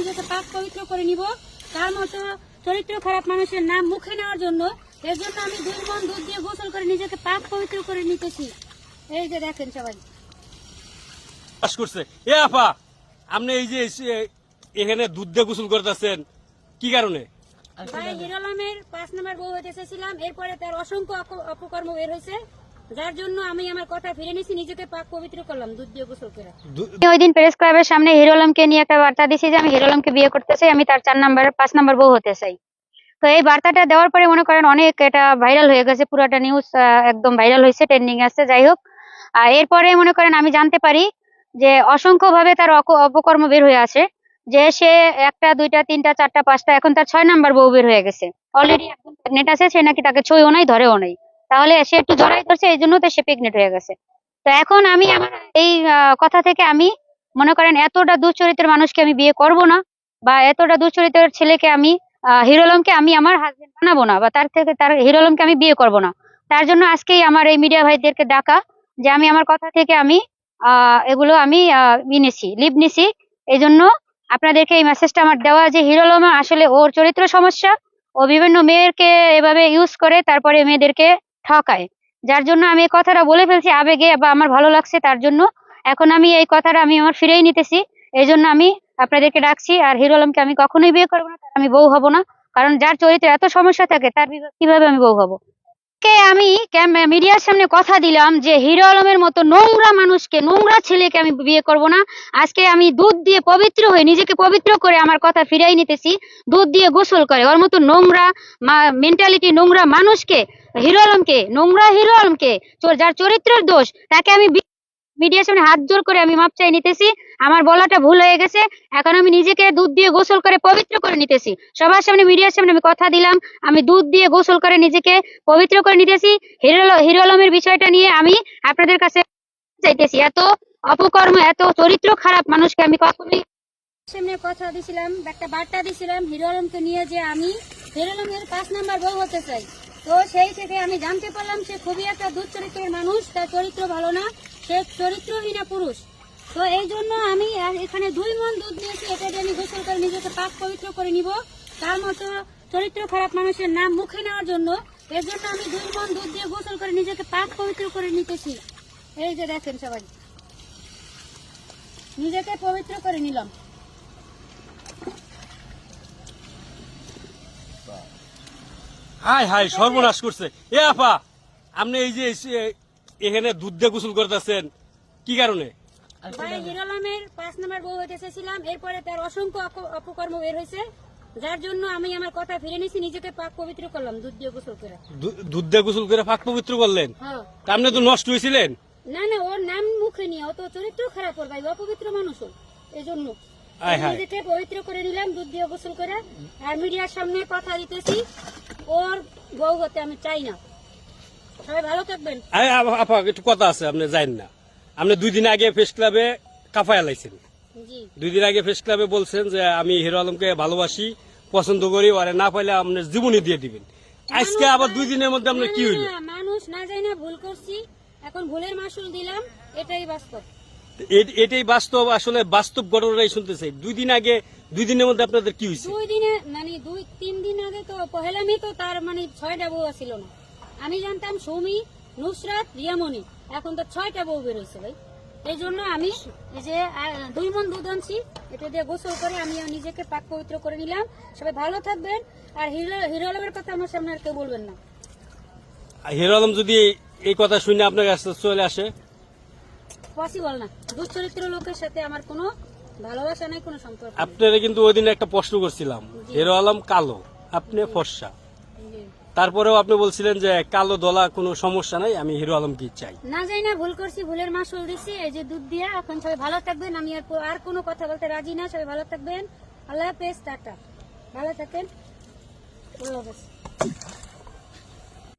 নিজেকে পাক পবিত্র করে নিব। তার মতো চরিত্র খারাপ মানুষের নাম মুখে নেওয়ার জন্য এর জন্য আমি দুই মন দুধ দিয়ে গোসল করে নিজেকে পাক পবিত্র করে নিতেছি। এই যে দেখেন সবাই। পাস করছে। এ আপা আপনি এই যে এখানে দুধ দিয়ে গোসল করতেছেন কি কারণে? ভাই হিরোলামের পাঁচ নম্বর বউ হতে এসেছিলাম এরপরে তার অসংখ্য অপকর্ম বের হয়েছে যার জন্য আমি আমার কথা ফিরে নিছি নিজেকে পাক পবিত্র করলাম দুধ দিয়ে গোসল করে। ওই দিন প্রেস ক্লাবের সামনে হিরো আলমকে নিয়ে একটা বার্তা দিছি যে আমি হিরো আলমকে বিয়ে করতে চাই আমি তার চার নাম্বার পাঁচ নাম্বার বউ হতে চাই। তো এই বার্তাটা দেওয়ার পরে মনে করেন অনেক এটা ভাইরাল হয়ে গেছে পুরাটা নিউজ একদম ভাইরাল হয়েছে ট্রেন্ডিং আছে যাই হোক। আর এরপরে মনে করেন আমি জানতে পারি যে অসংখ্য ভাবে তার অক- অপকর্ম বের হয়ে আছে যে সে একটা দুইটা তিনটা চারটা পাঁচটা এখন তার ছয় নাম্বার বউ বের হয়ে গেছে। অলরেডি একদম প্রেগনেন্ট আছে সে নাকি তাকে ছইও নাই ধরেও নাই। তাহলে সে একটু জড়াই ধরছে এই জন্য তো সে প্রেগনেন্ট হয়ে গেছে। তো এখন আমি আমার এই কথা থেকে আমি মনে করেন এতটা দুশ্চরিত্রের মানুষকে আমি বিয়ে করব না বা এতটা দুশ্চরিত্রের ছেলেকে আমি আহ, হিরো আলমকে আমি আমার হাজবেন্ড বানাবো না বা তার থেকে তার হিরো আলমকে আমি বিয়ে করব না। তার জন্য আজকেই আমার এই মিডিয়া ভাইদেরকে ডাকা যে আমি আমার কথা থেকে আমি এগুলো আমি নিছি লিভ নিছি। এই জন্য আপনাদেরকে এই মেসেজটা আমার দেওয়া যে হিরো আলম আসলে ওর চরিত্র সমস্যা। ও বিভিন্ন মেয়েরকে এভাবে ইউজ করে তারপরে মেয়েদেরকে ঠকায়। যার জন্য আমি এই কথাটা বলে ফেলছি আবেগে বা আমার ভালো লাগছে তার জন্য। এখন আমি এই কথাটা আমি আমার ফিরেই নিতেছি। এই জন্য আমি আপনাদেরকে ডাকছি আর হিরো আলমকে আমি কখনোই বিয়ে করব না আমি বউ হব না। কারণ যার চরিত্রে এত সমস্যা থাকে, তার কীভাবে আমি বউ হব? কে আমি মিডিয়ার সামনে কথা দিলাম যে হিরো আলমের মতো নোংরা মানুষকে, নোংরা ছেলেকে আমি বিয়ে করব না। আজকে আমি দুধ দিয়ে পবিত্র হয়ে নিজেকে পবিত্র করে আমার কথা ফিরাই নিতেছি। দুধ দিয়ে গোসল করে। ওর মতো নোংরা মেন্টালিটি নোংরা মানুষকে হিরো আলমকে, নোংরা হিরো আলমকে যার চরিত্রের দোষ, তাকে আমি মিডিয়ার সামনে হাত জোর করে আমি মাপ চাই নিতেছি। আমার বলাটা ভুল হয়ে গেছে। এখন আমি নিজেকে দুধ দিয়ে গোসল করে পবিত্র করে নিতেছি। সবার সামনে, মিডিয়ার সামনে আমি কথা দিলাম। আমি দুধ দিয়ে গোসল করে নিজেকে পবিত্র করে নিতেছি। হিরো হিরো আলমের বিষয়টা নিয়ে আমি আপনাদের কাছে চাইতেছি। এত অপকর্ম, এত চরিত্র খারাপ মানুষকে আমি কখনোই সামনে কথা দিছিলাম, একটা বার্তা দিছিলাম, হিরো আলমকে নিয়ে যে আমি হিরো আলমের পাঁচ নাম্বার বউ হতে চাই। তো সেই থেকে আমি জানতে পারলাম সে খুবই একটা দুশ্চরিত্রের মানুষ, তার চরিত্র ভালো না, সে চরিত্রহীনা পুরুষ। তো এই জন্য আমি এখানে দুই মন দুধ নিয়েছি এটা আমি গোসল করে নিজেকে পাক পবিত্র করে নিব। তার মতো চরিত্র খারাপ মানুষের নাম মুখে নেওয়ার জন্য, এর জন্য আমি দুই মন দুধ দিয়ে গোসল করে নিজেকে পাক পবিত্র করে নিতেছি। এই যে দেখেন সবাই, নিজেকে পবিত্র করে নিলাম। হাই হাই সর্বনাশ করছে। এ আপা আপনি এই যে এখানে দুধ দিয়ে গোসল করতেছেন কি কারণে? ভাই পাঁচ নম্বর বউ হতে এসেছিলাম এরপরে তার অসংখ্য অপকর্ম বের হয়েছে যার জন্য আমি আমার কথা ফিরে নিছি নিজেকে পাক পবিত্র করলাম দুধ দিয়ে গোসল করে। দুধ দিয়ে গোসল করে ফাঁক পবিত্র করলেন? হ্যাঁ। আপনি তো নষ্ট হয়েছিলেন না না ওর নাম মুখে নিয়ে অত চরিত্র খারাপ ওর ভাই অপবিত্র মানুষ নিজেকে পবিত্র করে নিলাম দুধ দিয়ে গোসল করে। আর মিডিয়ার সামনে কথা দিতেছি। ওর বউ হতে আমি চাই না। সবাই ভালো থাকবেন। আপা- একটু কথা আছে আপনি জানেন না। আপনি দুই দিন আগে ফেস ক্লাবে কাফায় লাইছেন। দুই দিন আগে ফেস ক্লাবে বলছেন যে আমি হিরো আলমকে ভালোবাসি পছন্দ করি আরে না পাইলে আপনার জীবনই দিয়ে দিবেন। আজকে আবার দুই দিনের মধ্যে আপনার কি হইল? মানুষ না যাই না ভুল করছি। এখন ভুলের মাসুল দিলাম এটাই বাস্তব। এটাই বাস্তব আসলে বাস্তব ঘটনাটাই শুনতে চাই দুই দিন আগে দুই দিনের মধ্যে আপনাদের কি হয়েছে? দুই দিনে মানে দুই তিন দিন আগে তো পহেলা মে তো তার মানে ছয়টা বউ ছিল না। আমি জানতাম সৌমি নুসরাত রিয়ামণি। এখন তো ছয়টা বউ বেরোইছে ভাই। এই জন্য আমি এই যে দুই মন দুধ আনছি এটা দিয়ে গোসল করে আমি নিজেকে পাক পবিত্র করে নিলাম। সবাই ভালো থাকবেন আর হিরো হিরো আলমের কথা আমার সামনে আর কেউ বলবেন না। হিরো আলম যদি এই কথা শুনে আপনার কাছে চলে আসে পসিবল না। দুশ্চরিত্র লোকের সাথে আমার কোনো ভালোবাসা নাই কোনো সম্পর্ক আপনারা কিন্তু ওই দিন একটা প্রশ্ন করছিলাম। হিরো আলম কালো আপনি ফর্সা। তারপরেও আপনি বলছিলেন যে কালো দলা কোনো সমস্যা নাই আমি হিরো আলমকে চাই। না যাই না ভুল করছি ভুলের মাসুল দিছি এই যে দুধ দিয়া এখন সবাই ভালো থাকবেন আমি আর আর কোনো কথা বলতে রাজি না সবাই ভালো থাকবেন। আল্লাহ হাফেজ টাটা। ভালো থাকেন। আল্লাহ হাফেজ।